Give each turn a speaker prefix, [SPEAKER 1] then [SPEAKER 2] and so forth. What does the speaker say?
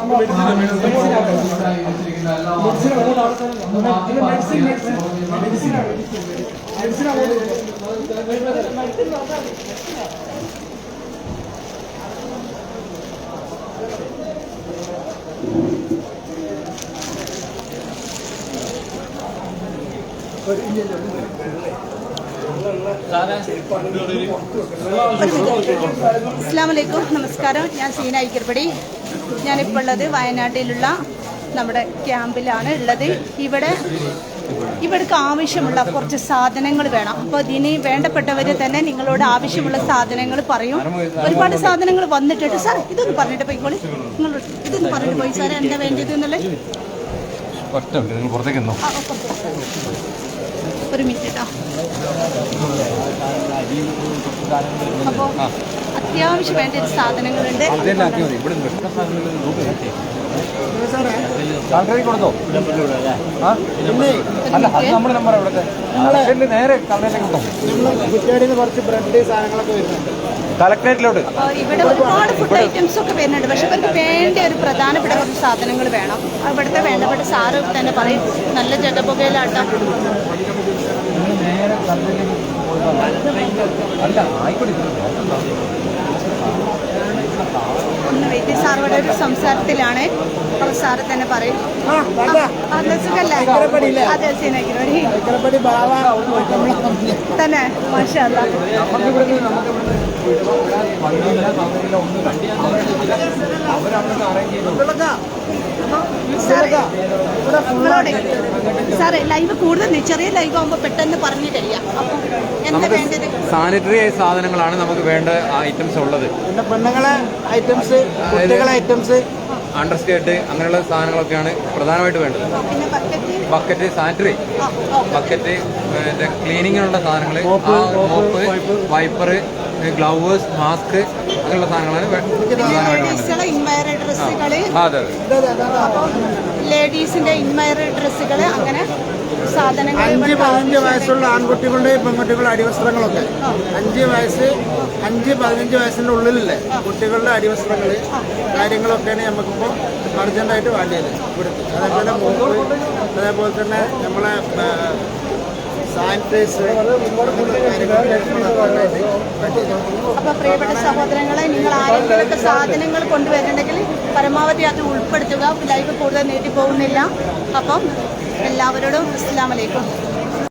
[SPEAKER 1] അസ്സാം വലൈക്കും നമസ്കാരം. ഞാൻ സീന ഐക്കർപ്പടി ഞാനിപ്പോൾ ഉള്ളത് വയനാട്ടിലുള്ള നമ്മുടെ ക്യാമ്പിലാണ് ഉള്ളത്. ഇവിടെ ഇവിടേക്ക് ആവശ്യമുള്ള കുറച്ച് സാധനങ്ങൾ വേണം. അപ്പോൾ ഇതിന് വേണ്ടപ്പെട്ടവർ തന്നെ നിങ്ങളോട് ആവശ്യമുള്ള സാധനങ്ങൾ പറയും. ഒരുപാട് സാധനങ്ങൾ വന്നിട്ടുണ്ട്. സാർ ഇതൊന്ന് പറഞ്ഞിട്ട് പോയിക്കോളി. നിങ്ങൾ ഇതൊന്ന് പറഞ്ഞിട്ട് പോയി. സാർ എന്താ വേണ്ടത് എന്നുള്ളത്?
[SPEAKER 2] പുറത്തേക്ക്
[SPEAKER 1] ഒരു മിനിറ്റ് കേട്ടോ അപ്പോൾ അത്യാവശ്യം വേണ്ട ഒരു സാധനങ്ങളുണ്ട്
[SPEAKER 2] നേരെ
[SPEAKER 3] കുറച്ച് ബ്രെഡ് സാധനങ്ങളൊക്കെ വരുന്നുണ്ട്.
[SPEAKER 2] കളക്ടറേറ്റിലോട്ട്
[SPEAKER 1] അപ്പോൾ ഇവിടെ ഒരുപാട് ഫുഡ് ഐറ്റംസ് ഒക്കെ വരുന്നുണ്ട്. പക്ഷെ ഇവർക്ക് വേണ്ട ഒരു പ്രധാനപ്പെട്ട കുറച്ച് സാധനങ്ങൾ വേണം. ഇവിടുത്തെ വേണ്ടപ്പെട്ട സാറ് തന്നെ പറയും നല്ല ജഗപുകയിലാട്ടോ ഒന്ന് വെയിറ്റ് ഇവിടെ ഒരു സംസാരത്തിലാണ്. അപ്പോൾ സാറ് തന്നെ പറയും അതെ സുഖല്ലേ സീനഗിരി തന്നെ മാഷാ
[SPEAKER 2] വണ്ടിയില്ല സൗകര്യമില്ല ഒന്നും അവരവിടെ അറേഞ്ച് ചെയ്തു
[SPEAKER 1] സാറേ ലൈവ് കൂടുതൽ ചെറിയ ലൈവ് ആകുമ്പോൾ പെട്ടെന്ന് പറഞ്ഞു തരിക. അപ്പം എന്താ വേണ്ടത്?
[SPEAKER 4] സാനിറ്ററി സാധനങ്ങളാണ് നമുക്ക് വേണ്ട ഐറ്റംസ് ഉള്ളത്.
[SPEAKER 3] പിന്നെ പെണ്ണുങ്ങളെ ഐറ്റംസ് കുട്ടികളെ ഐറ്റംസ്
[SPEAKER 4] അണ്ടർ സ്കേർട്ട് അങ്ങനെയുള്ള സാധനങ്ങളൊക്കെയാണ് പ്രധാനമായിട്ട് വേണ്ടത്.
[SPEAKER 1] പിന്നെ ബക്കറ്റ്
[SPEAKER 4] ബക്കറ്റ് സാനിറ്ററി ബക്കറ്റ് ക്ലീനിങ്ങിനുള്ള സാധനങ്ങൾ മോപ്പ് വൈപ്പർ ഗ്ലൗവേഴ്സ് മാസ്ക് അങ്ങനെയുള്ള സാധനങ്ങളാണ് പ്രധാനമായിട്ട് അതെ
[SPEAKER 1] ലേഡീസിന്റെ ഇൻവയർ ഡ്രസ്സുകൾ അങ്ങനെ സാധനങ്ങൾ
[SPEAKER 3] അഞ്ച് പതിനഞ്ച് വയസ്സുള്ള ആൺകുട്ടികളുടെയും പെൺകുട്ടികളുടെ അടിവസ്ത്രങ്ങളൊക്കെ. അഞ്ച് വയസ്സ് അഞ്ച് പതിനഞ്ച് വയസ്സിന്റെ ഉള്ളിലല്ലേ? കുട്ടികളുടെ അടിവസ്ത്രങ്ങൾ കാര്യങ്ങളൊക്കെയാണ് നമുക്കിപ്പോൾ അർജന്റായിട്ട് വേണ്ടത് ഇവിടുത്തെ അതേപോലെ അതേപോലെ തന്നെ നമ്മളെ സാനിറ്റൈസർ
[SPEAKER 1] അപ്പൊ പ്രിയപ്പെട്ട സഹോദരങ്ങളെ നിങ്ങൾ ആരെങ്കിലുമൊക്കെ സാധനങ്ങൾ കൊണ്ടുവരണമെങ്കിൽ പരമാവധി അത് ഉൾപ്പെടുത്തുക. ലൈഫ് കൂടുതൽ നീട്ടിപ്പോകുന്നില്ല. അപ്പം എല്ലാവരോടും അസ്സാം വലൈക്കും